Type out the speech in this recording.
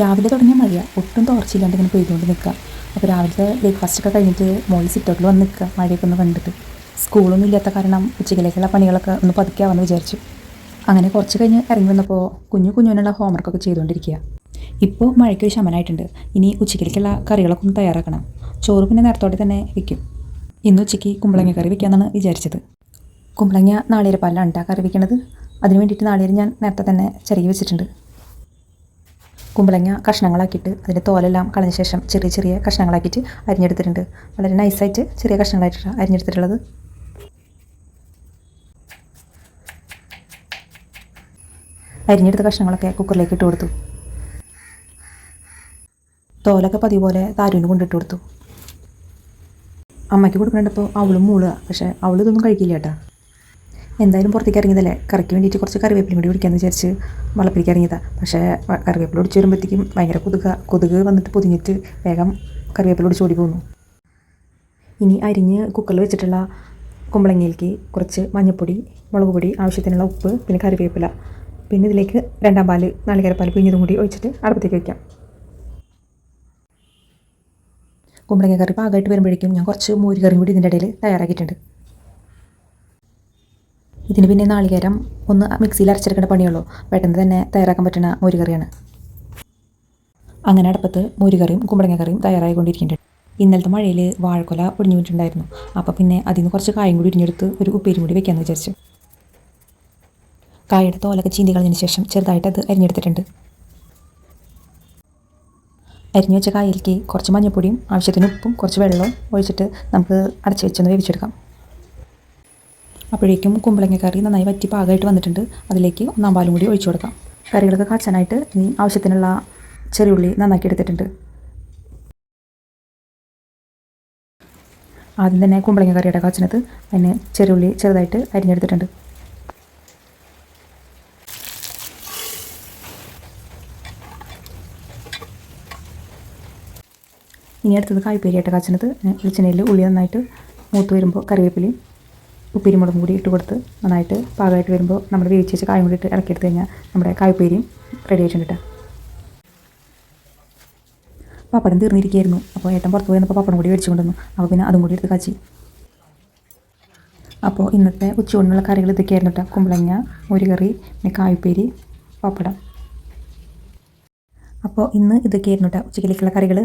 രാവിലെ തുടങ്ങിയ മഴയാണ് ഒട്ടും തോർച്ചയില്ലാണ്ട് ഇങ്ങനെ പെയ്തുകൊണ്ട് നിൽക്കുക അപ്പോൾ രാവിലത്തെ ബ്രേക്ക്ഫാസ്റ്റ് ഒക്കെ കഴിഞ്ഞിട്ട് മോളിൽ സിറ്റൗട്ടിൽ വന്ന് നിൽക്കുക മഴയൊക്കെ ഒന്ന് കണ്ടിട്ട്. സ്കൂളൊന്നും ഇല്ലാത്ത കാരണം ഉച്ചയ്ക്കിലേക്കുള്ള പണികളൊക്കെ ഒന്ന് പതുക്കാമെന്ന് വിചാരിച്ചു. അങ്ങനെ കുറച്ച് കഴിഞ്ഞ് ഇറങ്ങി വന്നപ്പോൾ കുഞ്ഞു കുഞ്ഞുവിനുള്ള ഹോംവർക്കൊക്കെ ചെയ്തുകൊണ്ടിരിക്കുക ഇപ്പോൾ മഴയ്ക്ക് ഒരു ശമനമായിട്ടുണ്ട് ഇനി ഉച്ചയ്ക്കിലേക്കുള്ള കറികളൊക്കെ ഒന്ന് തയ്യാറാക്കണം. ചോറ് പിന്നെ നേരത്തോടെ തന്നെ വെക്കും. ഇന്ന് ഉച്ചയ്ക്ക് കുമ്പളങ്ങ കറി വെക്കാമെന്നാണ് വിചാരിച്ചത്. കുമ്പളങ്ങ നാളികേരപ്പാലാണ് കറി വെക്കണത്. അതിന് വേണ്ടിയിട്ട് നാളികേരം ഞാൻ നേരത്തെ തന്നെ ചെറിയ വെച്ചിട്ടുണ്ട്. കുമ്പളങ്ങ കഷ്ണങ്ങളാക്കിയിട്ട് അതിന്റെ തോലെല്ലാം കളഞ്ഞ ശേഷം ചെറിയ ചെറിയ കഷ്ണങ്ങളാക്കിയിട്ട് അരിഞ്ഞെടുത്തിട്ടുണ്ട്. വളരെ നൈസായിട്ട് ചെറിയ കഷ്ണങ്ങളായിട്ടാണ് അരിഞ്ഞെടുത്തിട്ടുള്ളത്. അരിഞ്ഞെടുത്ത കഷ്ണങ്ങളൊക്കെ കുക്കറിലേക്ക് ഇട്ട് കൊടുത്തു. തോലൊക്കെ പതിവ് പോലെ താരൂന് കൊണ്ടിട്ട് കൊടുത്തു. അമ്മയ്ക്ക് കൊടുക്കണ്ടപ്പോൾ അവളും മൂളുക പക്ഷേ അവൾ ഇതൊന്നും കഴിക്കില്ല കേട്ടാ. എന്തായാലും പുറത്തേക്ക് ഇറങ്ങിയതല്ലേ? കറിക്ക് വേണ്ടിയിട്ട് കുറച്ച് കറിവേപ്പിലും കൂടി പിടിക്കാമെന്ന് വിചാരിച്ച് വളപ്പിലേക്ക് ഇറങ്ങിയതാണ് പക്ഷേ കറിവേപ്പില ഒടിച്ച് വരുമ്പോഴത്തേക്കും ഭയങ്കര കൊതുക കൊതുക് വന്നിട്ട് പൊതിഞ്ഞിട്ട് വേഗം കറിവേപ്പില ഒടിച്ച് ഓടി പോകുന്നു ഇനി അരിഞ്ഞ് കുക്കറിൽ വെച്ചിട്ടുള്ള കുമ്പളങ്ങയിലേക്ക് കുറച്ച് മഞ്ഞൾപ്പൊടി മുളക് പൊടി ആവശ്യത്തിനുള്ള ഉപ്പ് പിന്നെ കറിവേപ്പില. പിന്നെ ഇതിലേക്ക് രണ്ടാം പാൽ നാളികേരപ്പാൽ പിഴിഞ്ഞതും കൂടി ഒഴിച്ചിട്ട് അടുപ്പത്തേക്ക് വയ്ക്കാം കുമ്പളങ്ങ കറി പാകമായിട്ട് വരുമ്പോഴേക്കും ഞാൻ കുറച്ച് മോര് കറിയും കൂടി ഇതിന്റെ ഇടയിൽ തയ്യാറാക്കിയിട്ടുണ്ട്. ഇതിന് പിന്നെ നാളികേരം ഒന്ന് മിക്സിയിൽ അരച്ചെടുക്കേണ്ട പണിയുള്ളൂ. പെട്ടെന്ന് തന്നെ തയ്യാറാക്കാൻ പറ്റുന്ന മോരുകറിയാണ്. അങ്ങനെ അടുപ്പത്ത് മോരുകറിയും കറിയും കുമ്പളങ്ങ കറിയും തയ്യാറായിക്കൊണ്ടിരിക്കുന്നുണ്ട്. ഇന്നലത്തെ മഴയിൽ വാഴക്കൊല പൊടിഞ്ഞു വിട്ടിട്ടുണ്ടായിരുന്നു അപ്പോൾ പിന്നെ അതിൽ നിന്ന് കുറച്ച് കായും കൂടി ഇടിഞ്ഞെടുത്ത് ഒരു ഉപ്പേരും കൂടി വെക്കാമെന്ന് വിചാരിച്ചു. കായയുടെ തോലൊക്കെ ചീന്തി കളഞ്ഞതിന് ശേഷം ചെറുതായിട്ട് അത് അരിഞ്ഞെടുത്തിട്ടുണ്ട്. അരിഞ്ഞു വെച്ച കായലിലേക്ക് കുറച്ച് മഞ്ഞൾപ്പൊടിയും ആവശ്യത്തിന് ഉപ്പും കുറച്ച് വെള്ളവും ഒഴിച്ചിട്ട് നമുക്ക് അടച്ചു വെച്ചൊന്ന് വേവിച്ചെടുക്കാം. അപ്പോഴേക്കും കുമ്പളങ്ങ കറി നന്നായി വറ്റി പാകമായിട്ട് വന്നിട്ടുണ്ട്. അതിലേക്ക് ഒന്നാം പാലും കൂടി ഒഴിച്ചു കൊടുക്കാം. കറികളൊക്കെ കാച്ചാനായിട്ട് ഇനി ആവശ്യത്തിനുള്ള ചെറിയുള്ളി നന്നാക്കി എടുത്തിട്ടുണ്ട്. ആദ്യം തന്നെ കുമ്പളങ്ങ കറിയുടെ കാച്ചിനത് അതിന് ചെറിയുള്ളി ചെറുതായിട്ട് അരിഞ്ഞെടുത്തിട്ടുണ്ട്. ഇനി അടുത്തത് കായ്പേരിയായിട്ട് കാച്ചിനത് വെളിച്ചെണ്ണയിൽ ഉള്ളി നന്നായിട്ട് മൂത്ത് വരുമ്പോൾ കറിവേപ്പിലയും ഉപ്പിരിമുളകും കൂടി ഇട്ട് കൊടുത്ത് നന്നായിട്ട് പാകമായിട്ട് വരുമ്പോൾ നമ്മൾ വേവിച്ച് വെച്ച കായും കൂടി ഇട്ട് ഇറക്കിയെടുത്ത് കഴിഞ്ഞാൽ നമ്മുടെ കായ്പേരിയും റെഡി ആയിട്ടുണ്ട് പപ്പടം തീർന്നിരിക്കുകയായിരുന്നു. അപ്പോൾ ഏട്ടൻ പുറത്ത് പോയപ്പോൾ പപ്പടം കൂടി മേടിച്ചു കൊണ്ടുവന്നു. അപ്പോൾ പിന്നെ അതും കൂടി എടുത്ത് കാച്ചി. അപ്പോൾ ഇന്നത്തെ ഉച്ചയൂണിനുള്ള കറികൾ ഇതൊക്കെയായിരുന്നു കേട്ടോ കുമ്പളങ്ങ ഒരു കറി പിന്നെ കായ്പേരി പപ്പടം. അപ്പോൾ ഇന്ന് ഇതൊക്കെയായിരുന്നു കേട്ടോ ഉച്ചക്കിലേക്കുള്ള കറികൾ.